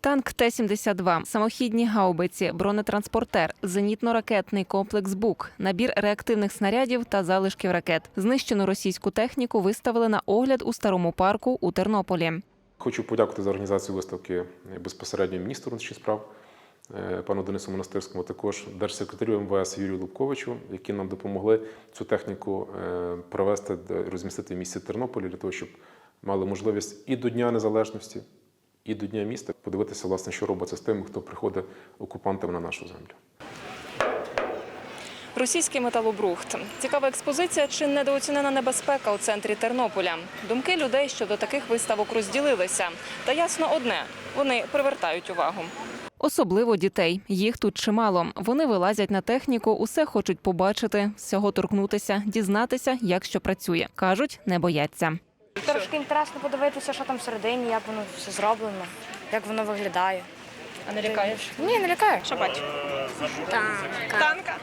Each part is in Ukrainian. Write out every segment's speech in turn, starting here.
Танк Т-72, самохідні гаубиці, бронетранспортер, зенітно-ракетний комплекс БУК, набір реактивних снарядів та залишків ракет. Знищену російську техніку виставили на огляд у старому парку у Тернополі. Хочу подякувати за організацію виставки безпосередньо міністру внутрішніх справ е, пану Денису Монастирському, також держсекретарю МВС Юрію Лубковичу, які нам допомогли цю техніку е, провести, розмістити в місті Тернополі для того, щоб мали можливість і до Дня Незалежності, і до Дня міста подивитися, власне, що робиться з тими, хто приходить окупантами на нашу землю. Російський металобрухт. Цікава експозиція чи недооцінена небезпека у центрі Тернополя. Думки людей щодо таких виставок розділилися. Та ясно одне вони привертають увагу. Особливо дітей. Їх тут чимало. Вони вилазять на техніку, усе хочуть побачити, всього торкнутися, дізнатися, як що працює. кажуть, не бояться. Трошки інтересно подивитися, що там всередині, як воно все зроблено, як воно виглядає. А не лякаєш? Ні, не лякає. Що бачиш? Танка.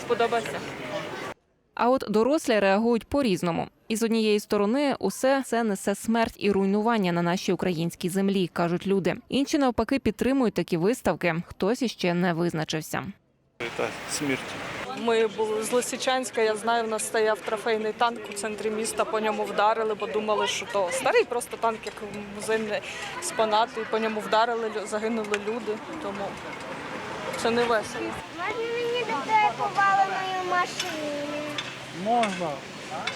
Сподобався. А от дорослі реагують по-різному. І з однієї сторони, усе це несе смерть і руйнування на нашій українській землі, кажуть люди. Інші навпаки підтримують такі виставки. Хтось іще не визначився. Та смерть. Ми були з Лисичанська, я знаю, в нас стояв трофейний танк у центрі міста, по ньому вдарили, бо думали, що то старий просто танк, як музейний експонат, і по ньому вдарили, загинули люди. Тому це не весело. Можна мені до поваленої машини? Можна.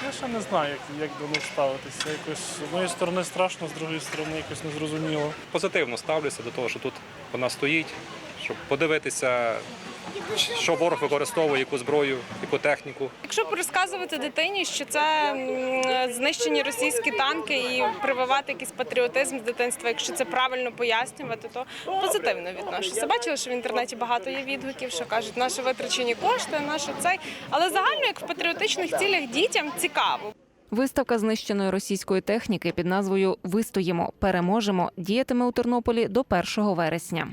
Я ще не знаю, як, як до них ставитися. Якось з однієї сторони страшно, з другої сторони якось незрозуміло. позитивно ставлюся до того, що тут вона стоїть, щоб подивитися, що ворог використовує, яку зброю, яку техніку. Якщо розказувати дитині, що це знищені російські танки і прививати якийсь патріотизм з дитинства, якщо це правильно пояснювати, то позитивно відношуся. Бачила, що в інтернеті багато є відгуків, що кажуть, наші витрачені кошти, наше цей. Але загально, як в патріотичних цілях дітям цікаво. Виставка знищеної російської техніки під назвою Вистоїмо, переможемо діятиме у Тернополі до 1 вересня.